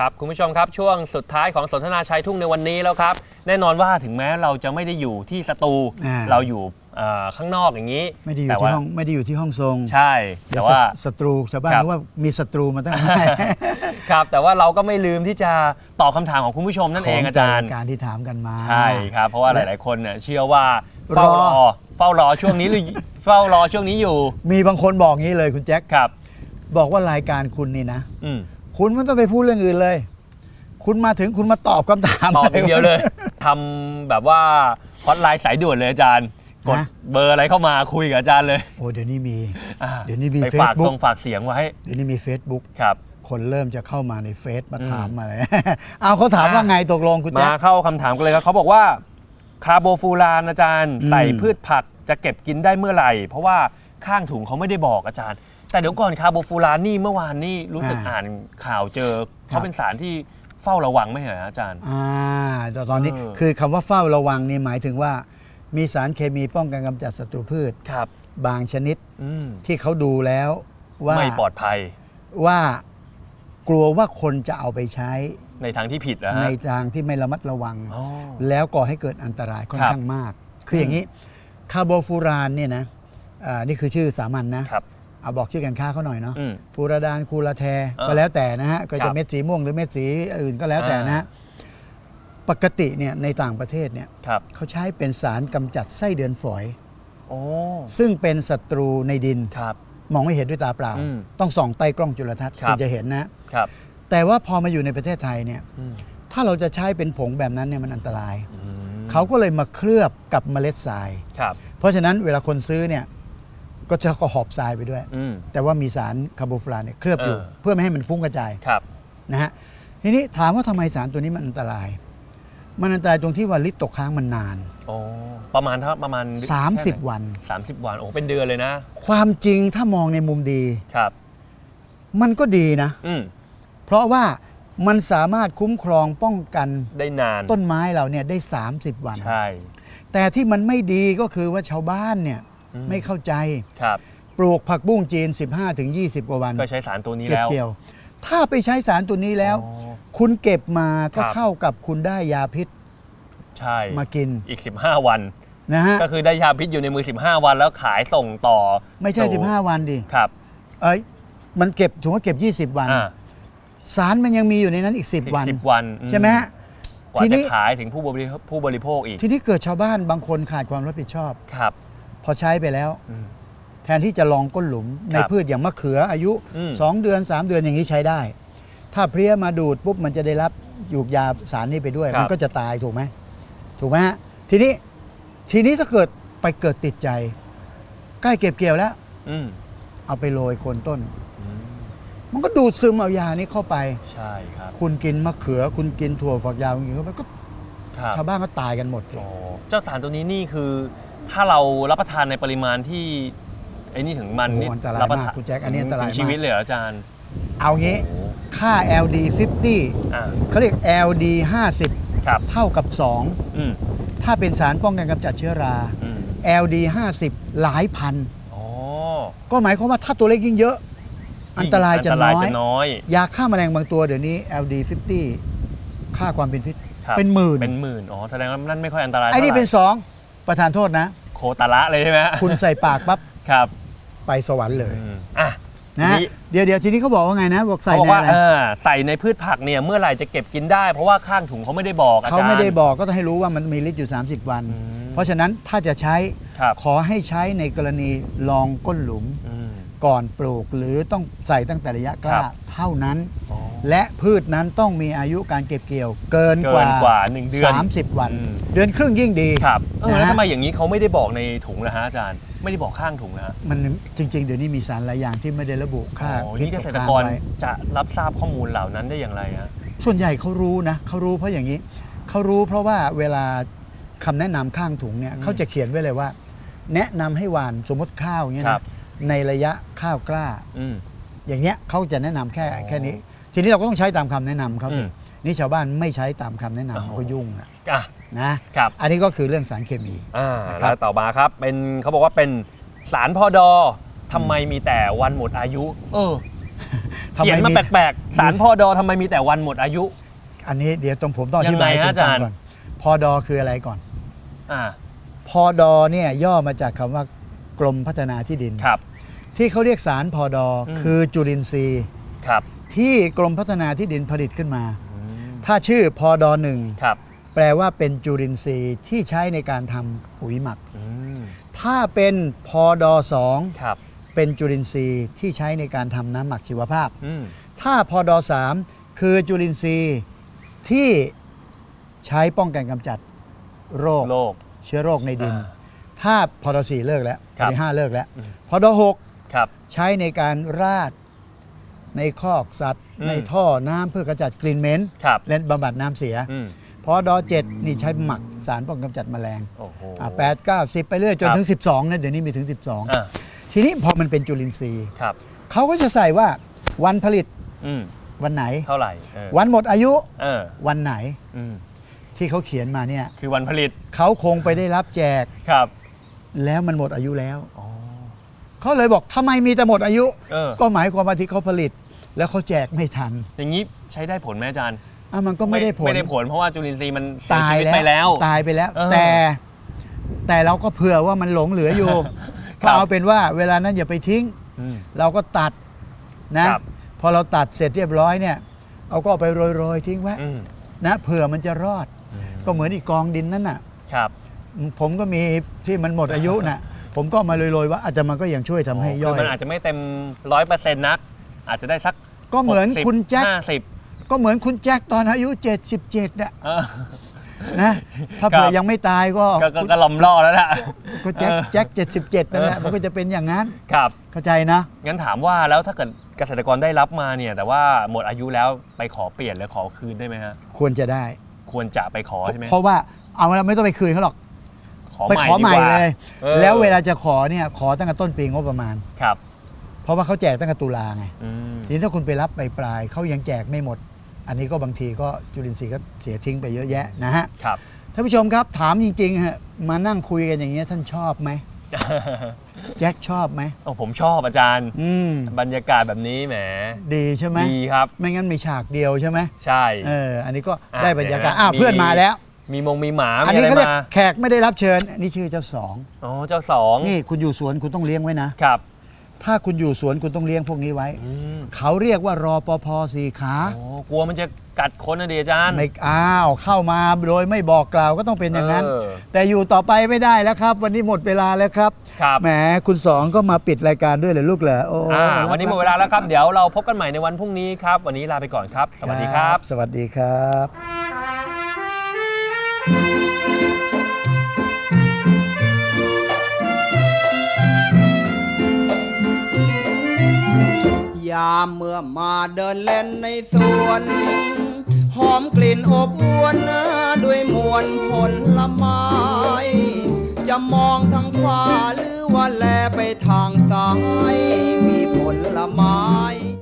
ครับคุณผู้ชมครับช่วงสุดท้ายของสนทนาชายทุ่งในวันนี้แล้วครับ แน่นอนว่าถึงแม้เราจะไม่ได้อยู่ที่สตูอ่า เราอยู่เอ่อข้างนอกอย่างนี้ไม่ได้อยู่แต่ที่ว่าห้องไม่ได้อยู่ที่ห้องทรงใช่ เดี๋แต่ยวว่า ศัตรูชาวบ้านครับนึกว่ามีศัตรูมาตั้งนานครับแต่ว่าเราก็ไม่ลืมที่จะตอบคำถามของคุณผู้ชมนั่นเองอาจารย์ การที่ถามกันมา ใช่ครับ เพราะว่าหลาย ๆ คนเนี่ยเชื่อว่าเฝ้ารรออเฝ้ารอช่วงนี้หรือเฝ้ารอช่วงนี้อยู่มีบางคนบอกงี้เลยคุณแจ็คครับ บอกว่ารายการคุณนี่นะ อืม คุณไม่ต้องไปพูดเรื่องอื่นเลย คุณมาถึงคุณมาตอบคำถามตอบอย่างเดียวเลย ทำแบบว่าฮอตไลน์สายด่วนเลยอาจารย์ กดนะ เบอร์อะไรเข้ามาคุยกับอาจารย์เลยโอ้เดี๋ยวนี้มี อ่าเดี๋ยวนี้มีไปฝาก Facebook ตรงฝากเสียงไว้เดี๋ยวนี้มี Facebook ครับ คนเริ่มจะเข้ามาในเฟซมาอืมถามมาเลย เอาเขาถามว่าไงตกลงคุณแจ็มาคเข้าคำถามกันเลยครับเขาบอกว่าคาร์โบฟูรานอาจารย์ อืม ใส่พืชผักจะเก็บกินได้เมื่อไหร่ เพราะว่าข้างถุงเขาไม่ได้บอกอาจารย์ แต่เดี๋ยวก่อนคาร์โบฟูรานนี่เมื่อวานนี่รู้สึกอ่านข่าวเจอเขาเป็นสารที่เฝ้าระวังไม่เหรออาจารย์ อ่าแต่ตอนนี้เออ คือคำว่าเฝ้าระวังนี่หมายถึงว่า มีสารเคมีป้องกันกำจัดศัตรูพืช ครับ บางชนิดอืมที่เขาดูแล้วว่าไม่ปลอดภัยว่ากลัวว่าคนจะเอาไปใช้ในทางที่ผิดนะในฮะทางที่ไม่ระมัดระวัง อ๋อ แล้วก่อให้เกิดอันตรายค่อนครับข้างมาก คืออย่างนี้คาร์โบฟูรานเนี่ยนะอ่านี่คือชื่อสามัญนะครับ เอาบอกชื่อกันค้าเขาหน่อยเนาะอืมฟูราดานคูลาแทอ่าก็แล้วแต่นะฮะก็ครัจะบ เม็ดสีม่วงหรือเม็ดสีอื่นก็แล้วแต่นะฮะปกติเนี่ยในต่างประเทศเนี่ยครับเขาใช้เป็นสารกำจัดไส้เดือนฝอย โอ้ซึ่งเป็นศัตรูในดิน ครับ มองไม่เห็นด้วยตาเปล่า อืมต้องส่องใต้กล้องจุลทรรศน์ครับ ถึงจะเห็นนะ ครับแต่ว่าพอมาอยู่ในประเทศไทยเนี่ยอืมถ้าเราจะใช้เป็นผงแบบนั้นเนี่ยมันอันตรายอืมเขาก็เลยมาเคลือบกับเมล็ดทราย ครับ เพราะฉะนั้นเวลาคนซื้อเนี่ย ก็จะก็หอบทรายไปด้วย อืม แต่ว่ามีสารคาร์โบฟูรานเนี่ยเคลือบอยู่ เออ เพื่อไม่ให้มันฟุ้งกระจาย ครับ นะฮะทีนี้ถามว่าทำไมสารตัวนี้มันอันตราย มันอันตรายตรงที่ว่าลิตรตกค้างมันนานโอ้ประมาณเท่าประมาณแค่ไหน30 วัน สามสิบวัน โอ้เป็นเดือนเลยนะ ความจริงถ้ามองในมุมดี ครับ มันก็ดีนะ อืม เพราะว่ามันสามารถคุ้มครองป้องกันได้นาน ต้นไม้เราเนี่ยได้ 30 วัน ใช่ แต่ที่มันไม่ดีก็คือว่าชาวบ้านเนี่ยอืม ไม่เข้าใจ ครับ ปลูกผักบุ้งจีน 15-20 กว่าวันก็ใช้สารตัวนี้เก็บแล้ว เกี่ยว ถ้าไปใช้สารตัวนี้แล้ว อ๋อคุณเก็บมาก็ครับ เท่ากับคุณได้ยาพิษใช่มากินอีก 15 วัน นะฮะ ก็คือได้ยาพิษอยู่ในมือ 15 วันแล้วขายส่งต่อไม่ใช่ สู่15 วันดิ ครับเอ้ยมันเก็บถือว่าเก็บ 20 วัน อ่าสารมันยังมีอยู่ในนั้นอีก อีก10วัน สิบวันใช่ไหมฮะ กว่าทีนี้ จะขายถึงผู้บริโภคผู้บริโภคอีกทีนี้เกิดชาวบ้านบางคนขาดความรับผิดชอบ ครับ พอใช้ไปแล้ว อืม แทนที่จะลองก้นหลุมในครับพืชอย่างมะเขืออายุ อืม 2 เดือน 3 เดือนอย่างนี้ใช้ได้ ถ้าเพลี้ยมาดูดปุ๊บมันจะได้รับยูกยาสารนี้ไปด้วยมันก็จะตายถูกไหมถูกไหมฮะทีนี้ทีนี้ถ้าเกิดไปเกิดติดใจ ใกล้เก็บเกี่ยวแล้ว อืมเอาไปโรยโคนต้น อืมมันก็ดูดซึมเอายานี้เข้าไป ใช่ครับคุณกินมะเขือ คุณกินถั่วฝักยาวคุณกินเข้าไปก็ครับชาวบ้านก็ตายกันหมดสิ อ๋อเจ้าสารตัวนี้นี่คือ ถ้าเรารับประทานในปริมาณที่ไอ้นี่ถึงมันโอ้นี่โหอันตรายประมากทานคุณแจ็คอันนี้อันตรายถึงชีวิตมากเลยเหรออาจารย์ เอางี้โอ้ค่า LD 50อ่า เขาเรียก LD ครับ 50 เท่ากับ อืม2 ถ้าเป็นสารป้องกันกำจัดเชื้อรา อืม LD 50 หลายพัน อ๋อก็หมายความว่าถ้าตัวเลขยิ่งเยอะ อันตรายจะอันตน้รายอย จะน้อย ยาฆ่าแมลงบางตัวเดี๋ยวนี้ LD 50ค่าความเป็นพิษ ครับ เป็นหมื่นเป็นหมื่น อ๋อ แสดงว่านั่นไม่ค่อยอันตรายไอ้นี่ท่าหร่เป็น 2 ประธานโทษนะ โคตรละเลยใช่ไหมฮะคุณใส่ปากปั๊บครับไปสวรรค์เลยอืมอะ นะทีนี้ เดี๋ยวเดี๋ยวทีนี้เขาบอกว่าไงนะบอกใส่เขาบอในกว่าอะไรเออใส่ในพืชผักเนี่ยเมื่อไหร่จะเก็บกินได้ เพราะว่าข้างถุงเขาไม่ได้บอกอาจารย์เขาไม่ได้บอกก็ต้องให้รู้ว่ามันมีฤทธิ์อยู่ 30 วัน อืม เพราะฉะนั้นถ้าจะใช้ครับขอให้ใช้ในกรณีลองก้นหลุม อืม ก่อนปลูกหรือต้องใส่ตั้งแต่ระยะกล้าครับ เท่านั้น อ๋อ และพืชนั้นต้องมีอายุการเก็บเกี่ยวเกินเกิกว่านกว่าหนึ่งเดือน 30 วัน อืม เดือนครึ่งยิ่งดี ครับเออนะฮะ แล้วทำไมอย่างนี้เขาไม่ได้บอกในถุงนะฮะอาจารย์ ไม่ได้บอกข้างถุงนะฮะมันจริง ๆ เดี๋ยวนี้มีสารหลายอย่างที่ไม่ได้ระบุค่าอ๋อพิษนี่เกษตรค้างกรไว้จะรับทราบข้อมูลเหล่านั้นได้อย่างไรฮะ ส่วนใหญ่เขารู้นะเขารู้เพราะอย่างนี้เขารู้เพราะว่าเวลาคำแนะนำข้างถุงเนี่ยอืมเขาจะเขียนไว้เลยว่า แนะนำให้หวานสมมติข้าวอย่างเงี้ยครันะบ ในระยะข้าวกล้า อืม อย่างเงี้ยเขาจะแนะนำแค่อ๋อ แค่นี้ ทีนี้เราก็ต้องใช้ตามคำแนะนำเขาสิอืม นี่ชาวบ้านไม่ใช้ตามคำแนะนำอ๋อมันก็ยุ่งนะอะ นะครับ อันนี้ก็คือเรื่องสารเคมี อ่าครับ แล้วต่อมาครับเป็นเขาบอกว่าเป็นสารพอดอทำไมมีแต่วันหมดอายุ เออทำไมเขียนมามีแปลกๆ สารพอดอทำไมมีแต่วันหมดอายุ อันนี้เดี๋ยวตรงผมต้องอธิบายยังไงให้ฮะคุณฟังอาจารย์ ก่อนพอดอคืออะไรก่อน อ่าพอดอเนี่ยย่อมาจากคำว่ากรมพัฒนาที่ดิน ครับ ที่เขาเรียกสารพอดออม คือจุลินทรีย์ ครับ ที่กรมพัฒนาที่ดินผลิตขึ้นมาอืมถ้าชื่อพอดอหนึ่งครับแปลว่าเป็นจุลินทรีย์ที่ใช้ในการทำปุ๋ยหมัก อืมถ้าเป็นพอดอสองครับเป็นจุลินทรีย์ที่ใช้ในการทำน้ำหมักชีวภาพ อืมถ้าพอดอสามคือจุลินทรีย์ที่ใช้ป้องกันกำจัดโรค โลก เชื้อโรคในดิน อ่าถ้าพอดอสี่เลิกแล้วครับพอดอห้าเลิกแล้วอืม พอดอหกครับ ใช้ในการราด ในคอกสัตว์ อืม ในท่อน้ำเพื่อกำจัดกลิ่นเหม็นครับและบำบัดน้ำเสีย อืมพอดอเจ็ดนี่ใช้หมักสารป้องกันกำจัดแมลงโอ้โห อ่าแปดเก้าสิบไปเรื่อยจนครับ ถึง 12นะเดี๋ยวนี้มีถึง อ่า12 ทีนี้พอมันเป็นจุลินทรีย์ครับเขาก็จะใส่ว่าวันผลิตอืมวันไหน เท่าไหร่เออวันหมดอายุเออวันไหนอืมที่เขาเขียนมาเนี่ยคือวันผลิตเขาคงไปได้รับแจกครับแล้วมันหมดอายุแล้ว อ๋อ เขาเลยบอกทำไมมีแต่หมดอายุ เออ ก็หมายความว่าที่เขาผลิต แล้วเขาแจกไม่ทันอย่างนี้ใช้ได้ผลไหมอาจารย์อะมันก็ไม่ได้ผล ไม่ได้ผลเพราะว่าจุลินทรีย์มันเสียตายชีวิตแล้วไปแล้ว ตายไปแล้ว เออแต่แต่เราก็เผื่อว่ามันหลงเหลืออยู่ ครัก็บ เอาเป็นว่าเวลานั้นอย่าไปทิ้ง อืม เราก็ตัดนะ ครับ พอเราตัดเสร็จเรียบร้อยเนี่ย เอาก็เอาไปโรยๆทิ้งไว้อืมนะเผื่อมันจะรอด ก็เหมือนอีกกองดินนั่นน่ะ ครับ ผมก็มีที่มันหมดอายุน่ะ ผมก็เอามาโรยๆว่าอาจจะมันก็ยังช่วยทำให้ย่อย คือมันอาจจะไม่เต็มร้อยเปอร์เซ็นต์นัก อาจจะได้สักก็เหมือนคุณแจ็ค ห้าสิบก็เหมือนคุณแจ็คตอนอายุ 77น่ะเออ นะถ้าครับเผื่อยังไม่ตายก็ก็ก็ก็ลำล่อแล้วนะก็แจ็คเออแจ็ค77นั่นแหละเออมันก็จะเป็นอย่างนั้นครับ เข้าใจนะ งั้นถามว่าแล้วถ้าเกิดเกษตรกรได้รับมาเนี่ย แต่ว่าหมดอายุแล้วไปขอเปลี่ยนหรือขอคืนได้ไหมฮะควรจะได้ ควรจะไปขอใช่ไหมเพราะว่าเอาแล้วไม่ต้องไปคืนเขาหรอกข อไปใหม่ขอใหม่ดีกว่าเลย ออแล้วเวลาจะขอเนี่ยขอตั้งแต่ต้นปีงบประมาณ ครับเพราะว่าเขาแจกตั้งแต่ตุลาไงอืมทีนี้ถ้าคุณไปรับไปปลายๆเขายังแจกไม่หมด อันนี้ก็บางทีก็จุลินทรีย์ก็เสียทิ้งไปเยอะแยะนะฮะครับ ท่านผู้ชมครับถามจริงๆฮะมานั่งคุยกันอย่างเงี้ยท่านชอบไหมแจ็คชอบไหมโอ้ผมชอบอาจารย์ อืมบรรยากาศแบบนี้แหมดีใช่ไหมดีครับ ไม่งั้นมีฉากเดียวใช่ไหมใช่ เอออันนี้ก็อะได้บรรยากาศเดี๋ยวนะอ้าวมี เพื่อนมาแล้ว มีมงมีหมาอันมีนี้อะไรเขาเรียกมาแขกไม่ได้รับเชิญ นี่ชื่อเจ้าสอง อ๋อเจ้าสองนี่คุณอยู่สวนคุณต้องเลี้ยงไว้นะ ครับถ้าคุณอยู่สวนคุณต้องเลี้ยงพวกนี้ไว้ อืมเขาเรียกว่ารอปภสี่ขา โอ้กลัวมันจะกัดคนนะดิอาจารย์ ไม่อ้าวเข้ามาโดยไม่บอกกล่าวก็ต้องเป็นอย่างนั้น เออ แต่อยู่ต่อไปไม่ได้แล้วครับ วันนี้หมดเวลาแล้วครับครับแหมคุณสองก็มาปิดรายการด้วยเลยลูกเหรอโอ้อ่ารักวันนี้หมดเวลาแล้วครับ เดี๋ยวเราพบกันใหม่ในวันพรุ่งนี้ครับ วันนี้ลาไปก่อนครับ สวัสดีครับ สวัสดีครับ ยามเมื่อมาเดินเล่นในสวน หอมกลิ่นอบอวนด้วยมวลผลไม้ จะมองทางขวาหรือว่าแลไปทางซ้าย มีผลไม้